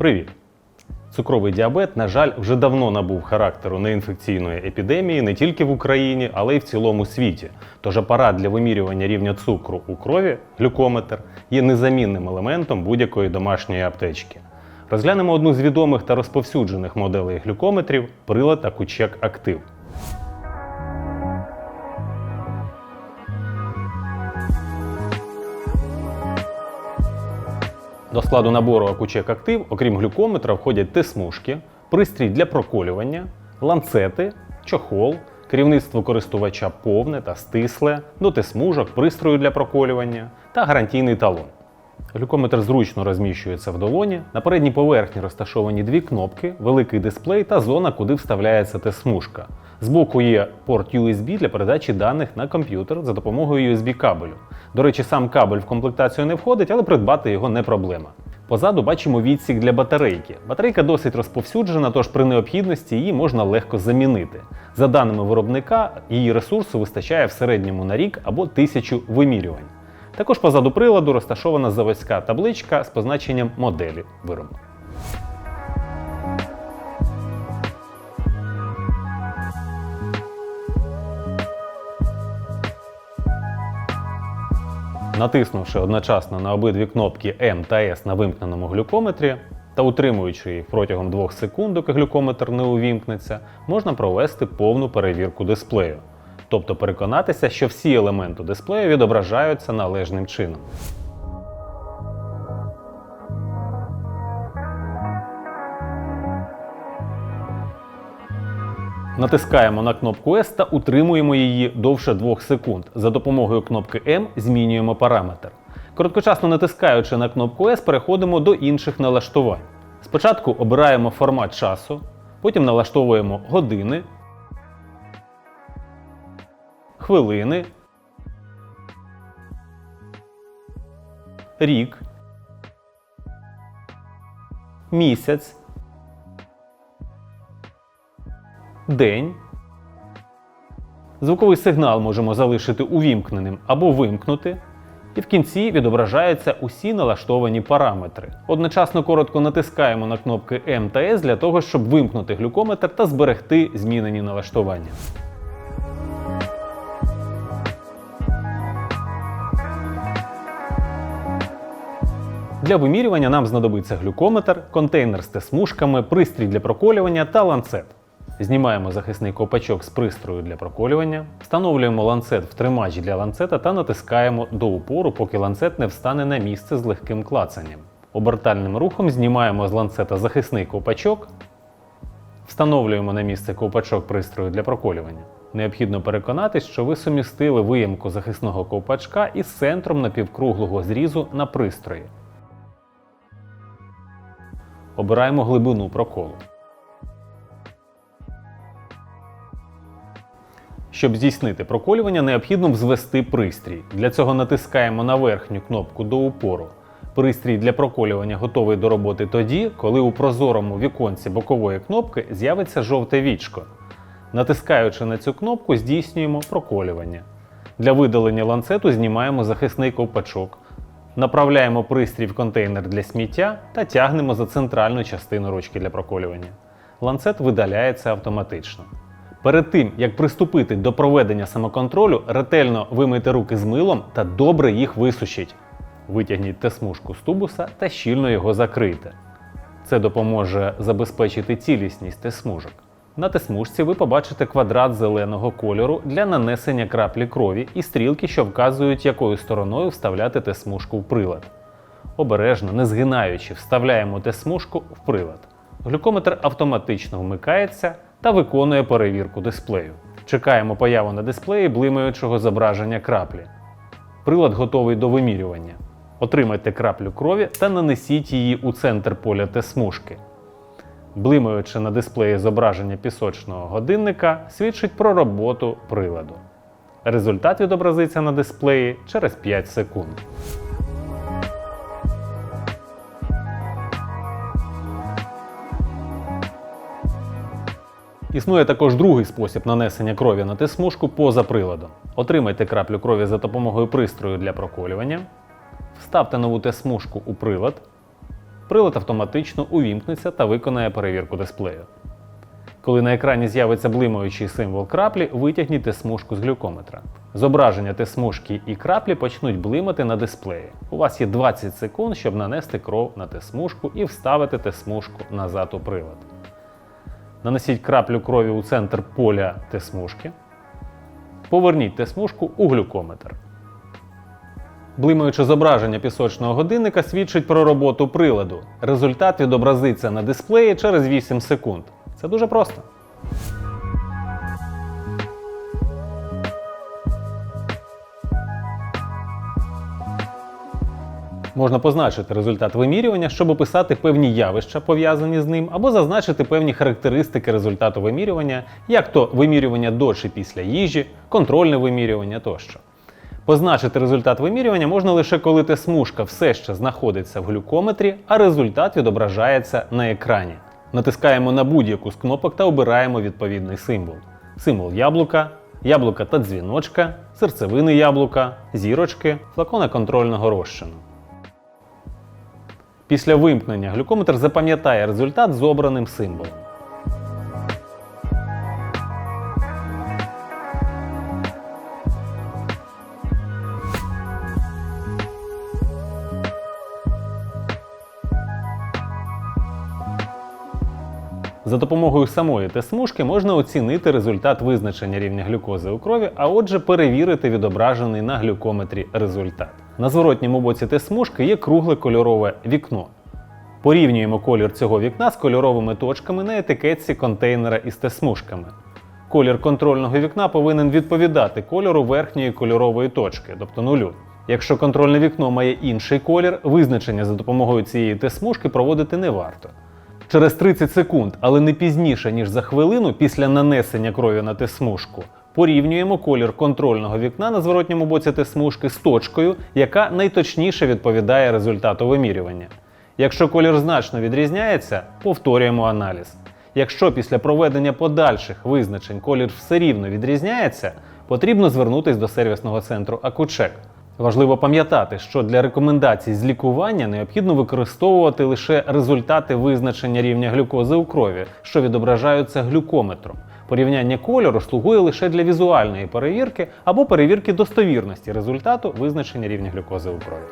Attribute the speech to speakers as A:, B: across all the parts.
A: Привіт! Цукровий діабет, на жаль, вже давно набув характеру неінфекційної епідемії не тільки в Україні, але й в цілому світі. Тож апарат для вимірювання рівня цукру у крові, глюкометр, є незамінним елементом будь-якої домашньої аптечки. Розглянемо одну з відомих та розповсюджених моделей глюкометрів прилад Акучек Актив. До складу набору Акучек Актив, окрім глюкометра, входять Т-смужки, пристрій для проколювання, ланцети, чохол, керівництво користувача повне та стисле, до Т-смужок, пристрою для проколювання та гарантійний талон. Глюкометр зручно розміщується в долоні. На передній поверхні розташовані дві кнопки, великий дисплей та зона, куди вставляється Т-смужка. Збоку є порт USB для передачі даних на комп'ютер за допомогою USB-кабелю. До речі, сам кабель в комплектацію не входить, але придбати його не проблема. Позаду бачимо відсік для батарейки. Батарейка досить розповсюджена, тож при необхідності її можна легко замінити. За даними виробника, її ресурсу вистачає в середньому на рік або тисячу вимірювань. Також позаду приладу розташована заводська табличка з позначенням моделі виробу. Натиснувши одночасно на обидві кнопки М та S на вимкненому глюкометрі та утримуючи їх протягом 2 секунд, доки глюкометр не увімкнеться, можна провести повну перевірку дисплею, тобто переконатися, що всі елементи дисплею відображаються належним чином. Натискаємо на кнопку S та утримуємо її довше 2 секунд. За допомогою кнопки M змінюємо параметр. Короткочасно натискаючи на кнопку S, переходимо до інших налаштувань. Спочатку обираємо формат часу, потім налаштовуємо години, хвилини, рік, місяць. день. Звуковий сигнал можемо залишити увімкненим або вимкнути. І в кінці відображаються усі налаштовані параметри. Одночасно коротко натискаємо на кнопки М та S для того, щоб вимкнути глюкометр та зберегти змінені налаштування. Для вимірювання нам знадобиться глюкометр, контейнер з тесмушками, пристрій для проколювання та ланцет. Знімаємо захисний ковпачок з пристрою для проколювання, встановлюємо ланцет в тримач для ланцета та натискаємо до упору, поки ланцет не встане на місце з легким клацанням. Обертальним рухом знімаємо з ланцета захисний ковпачок, встановлюємо на місце ковпачок пристрою для проколювання. Необхідно переконатись, що ви сумістили виємку захисного ковпачка із центром напівкруглого зрізу на пристрої. Обираємо глибину проколу. Щоб здійснити проколювання, необхідно взвести пристрій. Для цього натискаємо на верхню кнопку до упору. Пристрій для проколювання готовий до роботи тоді, коли у прозорому віконці бокової кнопки з'явиться жовте вічко. Натискаючи на цю кнопку, здійснюємо проколювання. Для видалення ланцету знімаємо захисний ковпачок, направляємо пристрій в контейнер для сміття та тягнемо за центральну частину ручки для проколювання. Ланцет видаляється автоматично. Перед тим, як приступити до проведення самоконтролю, ретельно вимийте руки з милом та добре їх висушіть. Витягніть тесмушку з тубуса та щільно його закрийте. Це допоможе забезпечити цілісність тесмужок. На тесмушці ви побачите квадрат зеленого кольору для нанесення краплі крові і стрілки, що вказують, якою стороною вставляти тесмушку в прилад. Обережно, не згинаючи, вставляємо тесмушку в прилад. Глюкометр автоматично вмикається та виконує перевірку дисплею. Чекаємо появу на дисплеї блимаючого зображення краплі. Прилад готовий до вимірювання. Отримайте краплю крові та нанесіть її у центр поля Т-смужки. Блимаючи на дисплеї зображення пісочного годинника, свідчить про роботу приладу. Результат відобразиться на дисплеї через 5 секунд. Існує також другий спосіб нанесення крові на Т-смужку поза приладом. Отримайте краплю крові за допомогою пристрою для проколювання, вставте нову Т-смужку у прилад, прилад автоматично увімкнеться та виконає перевірку дисплею. Коли на екрані з'явиться блимаючий символ краплі, витягніть те-смужку з глюкометра. Зображення те-смужки і краплі почнуть блимати на дисплеї. У вас є 20 секунд, щоб нанести кров на те-смужку і вставити те-смужку назад у прилад. Нанесіть краплю крові у центр поля те-смужки. Поверніть те-смужку у глюкометр. Блимаюче зображення пісочного годинника свідчить про роботу приладу. Результат відобразиться на дисплеї через 8 секунд. Це дуже просто. Можна позначити результат вимірювання, щоб описати певні явища, пов'язані з ним, або зазначити певні характеристики результату вимірювання, як то вимірювання до чи після їжі, контрольне вимірювання тощо. Позначити результат вимірювання можна лише коли те смужка все ще знаходиться в глюкометрі, а результат відображається на екрані. Натискаємо на будь-яку з кнопок та обираємо відповідний символ. Символ яблука, яблука та дзвіночка, серцевини яблука, зірочки, флакона контрольного розчину. Після вимкнення глюкометр запам'ятає результат з обраним символом. За допомогою самої Т-смужки можна оцінити результат визначення рівня глюкози у крові, а отже перевірити відображений на глюкометрі результат. На зворотньому боці Т-смужки є кругле кольорове вікно. Порівнюємо колір цього вікна з кольоровими точками на етикетці контейнера із Т-смужками. Колір контрольного вікна повинен відповідати кольору верхньої кольорової точки, тобто нулю. Якщо контрольне вікно має інший колір, визначення за допомогою цієї Т-смужки проводити не варто. Через 30 секунд, але не пізніше, ніж за хвилину після нанесення крові на Т-смужку, порівнюємо колір контрольного вікна на зворотньому боці Т-смужки з точкою, яка найточніше відповідає результату вимірювання. Якщо колір значно відрізняється, повторюємо аналіз. Якщо після проведення подальших визначень колір все рівно відрізняється, потрібно звернутися до сервісного центру Акучек. Важливо пам'ятати, що для рекомендацій з лікування необхідно використовувати лише результати визначення рівня глюкози у крові, що відображаються глюкометром. Порівняння кольору слугує лише для візуальної перевірки або перевірки достовірності результату визначення рівня глюкози у крові.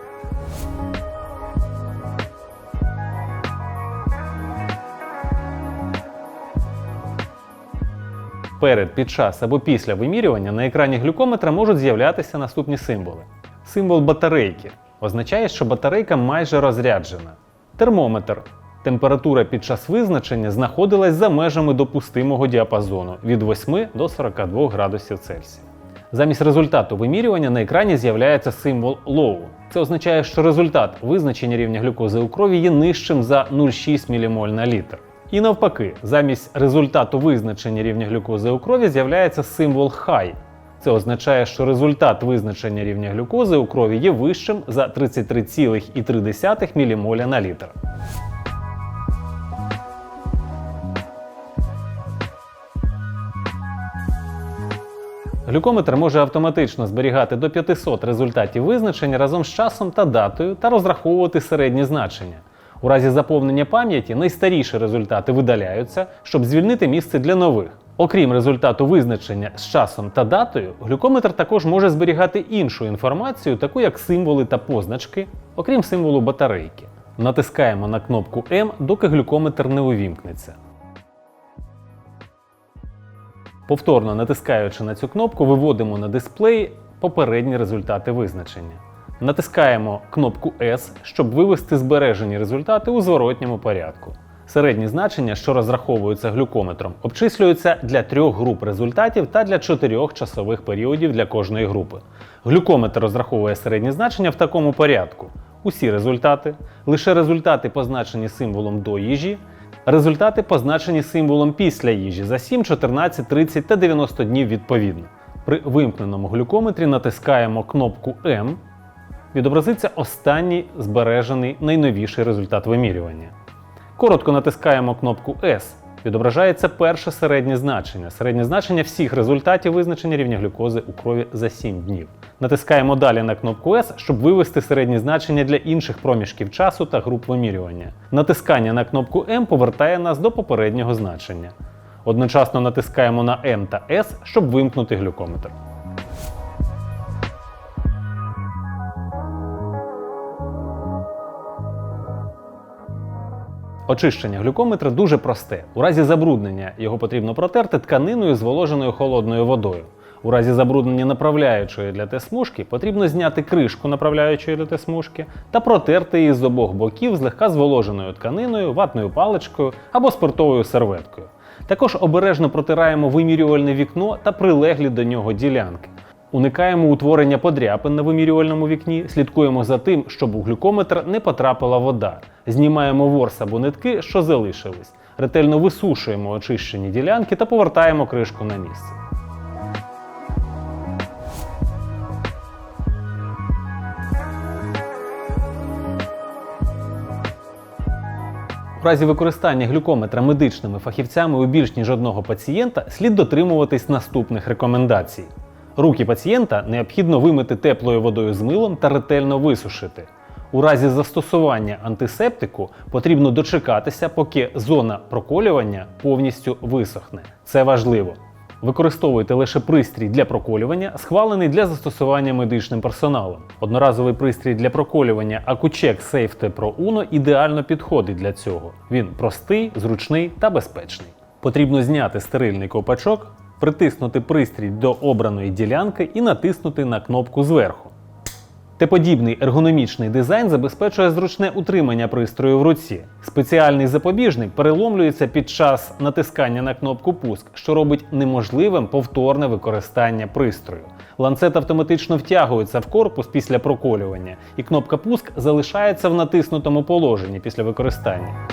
A: Перед, під час або після вимірювання на екрані глюкометра можуть з'являтися наступні символи. Символ батарейки означає, що батарейка майже розряджена. Термометр. Температура під час визначення знаходилась за межами допустимого діапазону від 8 до 42 градусів Цельсія. Замість результату вимірювання на екрані з'являється символ low. Це означає, що результат визначення рівня глюкози у крові є нижчим за 0,6 ммоль на літр. І навпаки, замість результату визначення рівня глюкози у крові з'являється символ high. Це означає, що результат визначення рівня глюкози у крові є вищим за 33,3 ммоль на літр. Глюкометр може автоматично зберігати до 500 результатів визначення разом з часом та датою та розраховувати середні значення. У разі заповнення пам'яті найстаріші результати видаляються, щоб звільнити місце для нових. Окрім результату визначення з часом та датою, глюкометр також може зберігати іншу інформацію, таку як символи та позначки, окрім символу батарейки. Натискаємо на кнопку М, доки глюкометр не увімкнеться. Повторно натискаючи на цю кнопку, виводимо на дисплей попередні результати визначення. Натискаємо кнопку S, щоб вивести збережені результати у зворотньому порядку. Середні значення, що розраховуються глюкометром, обчислюються для трьох груп результатів та для чотирьох часових періодів для кожної групи. Глюкометр розраховує середні значення в такому порядку: усі результати, лише результати, позначені символом до їжі, результати, позначені символом після їжі за 7, 14, 30 та 90 днів відповідно. При вимкненому глюкометрі натискаємо кнопку М, відобразиться останній збережений найновіший результат вимірювання. Коротко натискаємо кнопку S відображається перше середнє значення. Середнє значення всіх результатів визначення рівня глюкози у крові за 7 днів. Натискаємо далі на кнопку S, щоб вивести середні значення для інших проміжків часу та груп вимірювання. Натискання на кнопку M повертає нас до попереднього значення. Одночасно натискаємо на M та S, щоб вимкнути глюкометр. Очищення глюкометра дуже просте. У разі забруднення його потрібно протерти тканиною, зволоженою холодною водою. У разі забруднення направляючої для Т-смужки потрібно зняти кришку направляючої для Т-смужки та протерти її з обох боків злегка зволоженою тканиною, ватною паличкою або спиртовою серветкою. Також обережно протираємо вимірювальне вікно та прилеглі до нього ділянки. Уникаємо утворення подряпин на вимірювальному вікні, слідкуємо за тим, щоб у глюкометр не потрапила вода. Знімаємо ворс або нитки, що залишились. Ретельно висушуємо очищені ділянки та повертаємо кришку на місце. У разі використання глюкометра медичними фахівцями у більш ніж одного пацієнта слід дотримуватись наступних рекомендацій. Руки пацієнта необхідно вимити теплою водою з милом та ретельно висушити. У разі застосування антисептику потрібно дочекатися, поки зона проколювання повністю висохне. Це важливо. Використовуйте лише пристрій для проколювання, схвалений для застосування медичним персоналом. Одноразовий пристрій для проколювання Accucheck Safety Pro Uno ідеально підходить для цього. Він простий, зручний та безпечний. Потрібно зняти стерильний ковпачок, притиснути пристрій до обраної ділянки і натиснути на кнопку зверху. Т-подібний ергономічний дизайн забезпечує зручне утримання пристрою в руці. Спеціальний запобіжник переломлюється під час натискання на кнопку пуск, що робить неможливим повторне використання пристрою. Ланцет автоматично втягується в корпус після проколювання, і кнопка пуск залишається в натиснутому положенні після використання.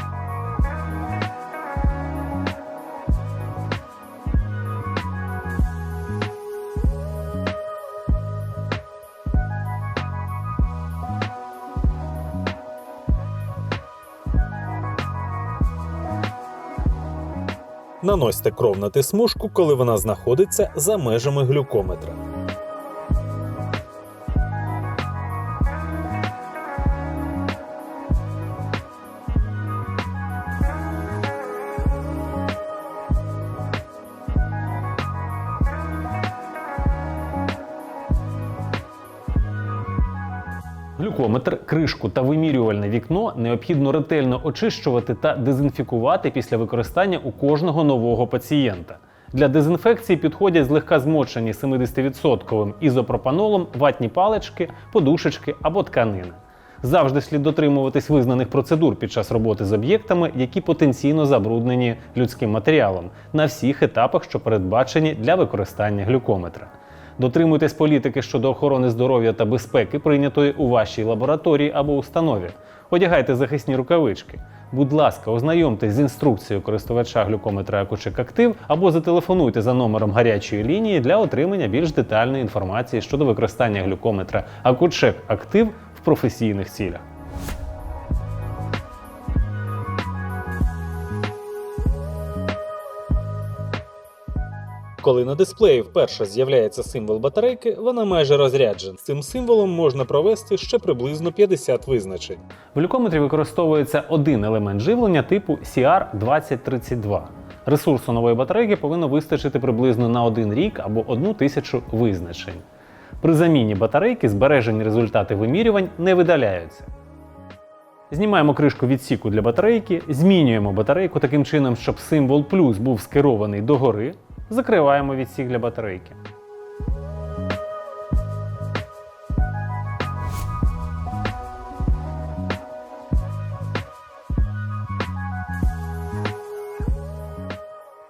B: Наносьте кров на Т-смужку, коли вона знаходиться за межами глюкометра.
A: Глюкометр, кришку та вимірювальне вікно необхідно ретельно очищувати та дезінфікувати після використання у кожного нового пацієнта. Для дезінфекції підходять злегка змочені 70% ізопропанолом ватні палички, подушечки або тканини. Завжди слід дотримуватись визнаних процедур під час роботи з об'єктами, які потенційно забруднені людським матеріалом на всіх етапах, що передбачені для використання глюкометра. Дотримуйтесь політики щодо охорони здоров'я та безпеки, прийнятої у вашій лабораторії або установі. Одягайте захисні рукавички. Будь ласка, ознайомтесь з інструкцією користувача глюкометра Акучек Актив або зателефонуйте за номером гарячої лінії для отримання більш детальної інформації щодо використання глюкометра Акучек Актив в професійних цілях.
B: Коли на дисплеї вперше з'являється символ батарейки, вона майже розряджена. Цим символом можна провести ще приблизно 50 визначень.
A: В глюкометрі використовується один елемент живлення типу CR2032. Ресурсу нової батарейки повинно вистачити приблизно на один рік або одну тисячу визначень. При заміні батарейки збережені результати вимірювань не видаляються. Знімаємо кришку відсіку для батарейки, змінюємо батарейку таким чином, щоб символ плюс був скерований догори. Закриваємо відсік для батарейки.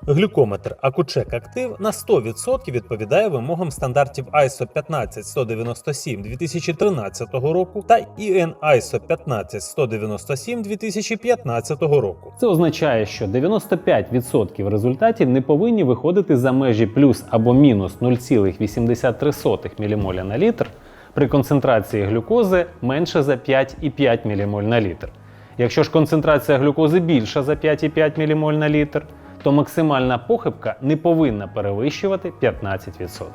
B: Глюкометр Акучек Актив на 100% відповідає вимогам стандартів ISO 15197 2013 року та EN ISO 15197 2015 року.
A: Це означає, що 95% результатів не повинні виходити за межі плюс або мінус 0,83 ммоль на літр при концентрації глюкози менше за 5,5 ммоль на літр. Якщо ж концентрація глюкози більша за 5,5 ммоль на літр, то максимальна похибка не повинна перевищувати 15%.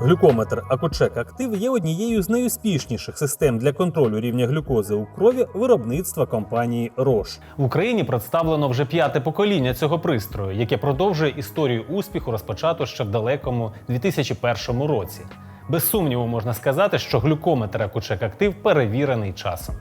B: Глюкометр Акучек Актив є однією з найуспішніших систем для контролю рівня глюкози у крові виробництва компанії Roche.
A: В Україні представлено вже п'яте покоління цього пристрою, яке продовжує історію успіху, розпочату ще в далекому 2001 році. Без сумніву можна сказати, що глюкометр акучек актив перевірений часом.